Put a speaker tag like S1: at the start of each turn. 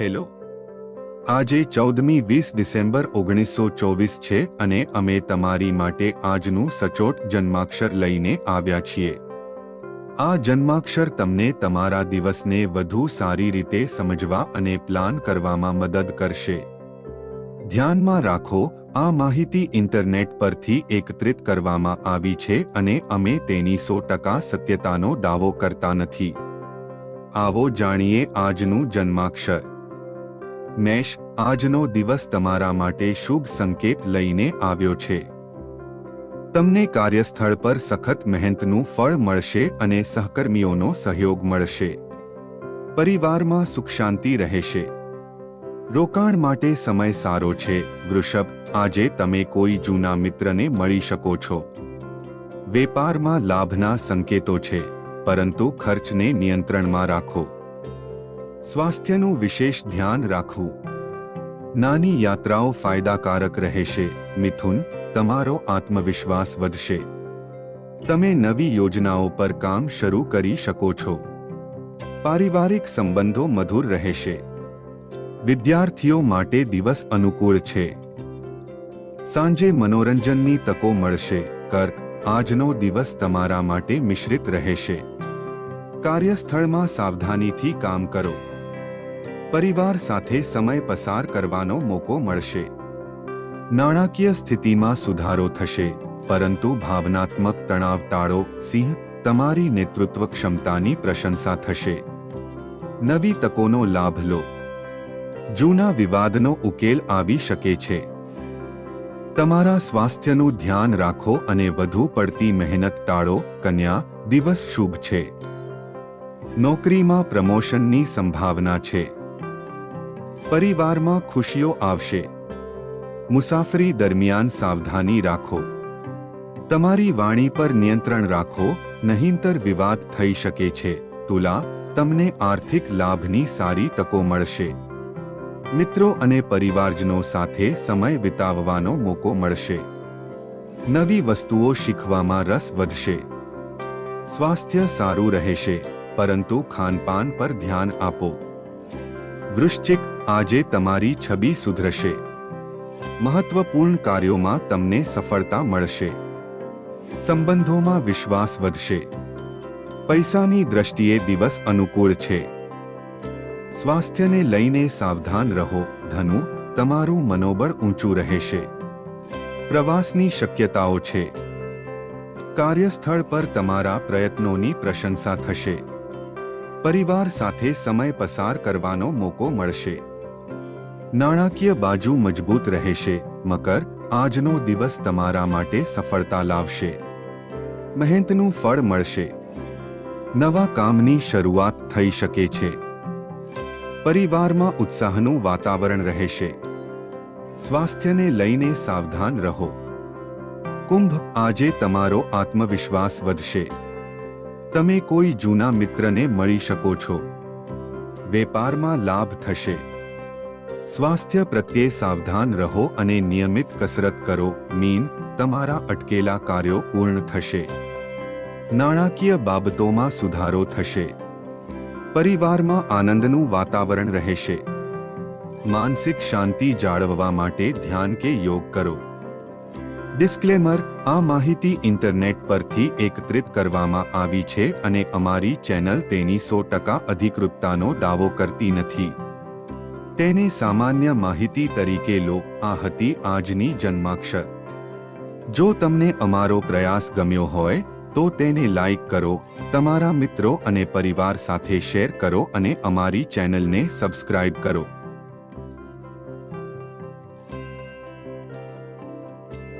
S1: Hello. આજે ચૌદમી વીસ ડિસેમ્બર ઓગણીસો ચોવીસ છે અને અમે તમારી માટે આજનું સચોટ જન્માક્ષર લઈને આવ્યા છીએ. આ જન્માક્ષર તમને તમારા દિવસને વધુ સારી રીતે સમજવા અને પ્લાન કરવામાં મદદ કરશે. ધ્યાનમાં રાખો, આ માહિતી ઇન્ટરનેટ પરથી એકત્રિત કરવામાં આવી છે અને અમે તેની સો ટકા સત્યતાનો દાવો કરતા નથી. આવો જાણીએ આજનું જન્માક્ષર. મેષ આજનો દિવસ તમારા માટે શુભ સંકેત લઈને આવ્યો છે. તમને કાર્યસ્થળ પર સખત મહેનતનું ફળ મળશે અને સહકર્મીઓનો સહયોગ મળશે. પરિવારમાં સુખ શાંતિ રહેશે. રોકાણ માટે સમય સારો છે. વૃષભ, આજે તમે કોઈ જૂના મિત્રને મળી શકો છો. વેપારમાં લાભના સંકેતો છે. પરંતુ ખર્ચને નિયંત્રણમાં રાખો. સ્વાસ્થ્યનું વિશેષ ધ્યાન રાખવું. નાની યાત્રાઓ ફાયદાકારક રહેશે. મિથુન, તમારો આત્મવિશ્વાસ વધશે. તમે નવી યોજનાઓ પર કામ શરૂ કરી શકો છો. પારિવારિક સંબંધો મધુર રહેશે. વિદ્યાર્થીઓ માટે દિવસ અનુકૂળ છે. સાંજે મનોરંજનની તકો મળશે. કર્ક, આજનો દિવસ તમારા માટે મિશ્રિત રહેશે. કાર્યસ્થળમાં સાવધાનીથી કામ કરો. પરિવાર સાથે સમય પસાર કરવાનો મોકો મળશે. નાણાકીય સ્થિતિમાં સુધારો થશે, પરંતુ ભાવનાત્મક તણાવ ટાળો, સિંહ, તમારી નેતૃત્વ ક્ષમતાની પ્રશંસા થશે. નવી તકોનો લાભ લો. જૂના વિવાદનો ઉકેલ આવી શકે છે. તમારા સ્વાસ્થ્યનું ધ્યાન રાખો અને વધુ પડતી મહેનત ટાળો, કન્યા, દિવસ શુભ છે. નોકરીમાં પ્રમોશનની સંભાવના છે. પરિવારમાં ખુશીઓ આવશે. મુસાફરી દરમિયાન સાવધાની રાખો. તમારી વાણી પર નિયંત્રણ રાખો, નહીંતર વિવાદ થઈ શકે છે. તુલા, તમને આર્થિક લાભની સારી તકો મળશે. મિત્રો અને પરિવારજનો સાથે સમય વિતાવવાનો મોકો મળશે. નવી વસ્તુઓ શીખવામાં રસ વધશે. સ્વાસ્થ્ય સારું રહેશે, પરંતુ ખાનપાન પર ધ્યાન આપો. વૃશ્ચિક આજે તમારી છબી સુધરશે. મહત્વપૂર્ણ કાર્યોમાં તમને સફળતા મળશે. સંબંધોમાં વિશ્વાસ વધશે. પૈસાની દ્રષ્ટિએ દિવસ અનુકૂળ છે. સ્વાસ્થ્યને લઈને સાવધાન રહો, ધનુ, તમારું મનોબળ ઊંચું રહેશે. પ્રવાસની શક્યતાઓ છે. કાર્યસ્થળ પર તમારા પ્રયત્નોની પ્રશંસા થશે. પરિવાર સાથે સમય પસાર કરવાનો મોકો મળશે. નાણાકીય બાજુ મજબૂત રહેશે. મકર આજનો દિવસ તમારા માટે સફળતા લાવશે. મહેનતનું ફળ મળશે. નવા કામની શરૂઆત થઈ શકે છે. પરિવારમાં ઉત્સાહનું વાતાવરણ રહેશે. સ્વાસ્થ્યને લઈને સાવધાન રહો. કુંભ આજે તમારો આત્મવિશ્વાસ વધશે. તમે કોઈ જૂના મિત્રને મળી શકો છો. વેપારમાં લાભ થશે. સ્વાસ્થ્ય પ્રત્યે સાવધાન રહો અને નિયમિત કસરત કરો. મીન, તમારા અટકેલા કાર્યો પૂર્ણ થશે. નાણાકીય બાબતોમાં સુધારો થશે. પરિવારમાં આનંદનું વાતાવરણ રહેશે. માનસિક શાંતિ જાળવવા માટે ધ્યાન કે યોગ કરો. ડિસ્ક્લેમર, આ માહિતી ઇન્ટરનેટ પરથી એકત્રિત કરવામાં આવી છે અને અમારી ચેનલ તેની સો ટકા અધિકૃતતાનો દાવો કરતી નથી. તેને સામાન્ય માહિતી તરીકે લો, આ હતી આજની જન્માક્ષર. જો તમને અમારો પ્રયાસ ગમ્યો હોય, તો તેને લાઈક કરો, તમારા મિત્રો અને પરિવાર સાથે શેર કરો અને અમારી ચેનલને સબસ્ક્રાઇબ કરો.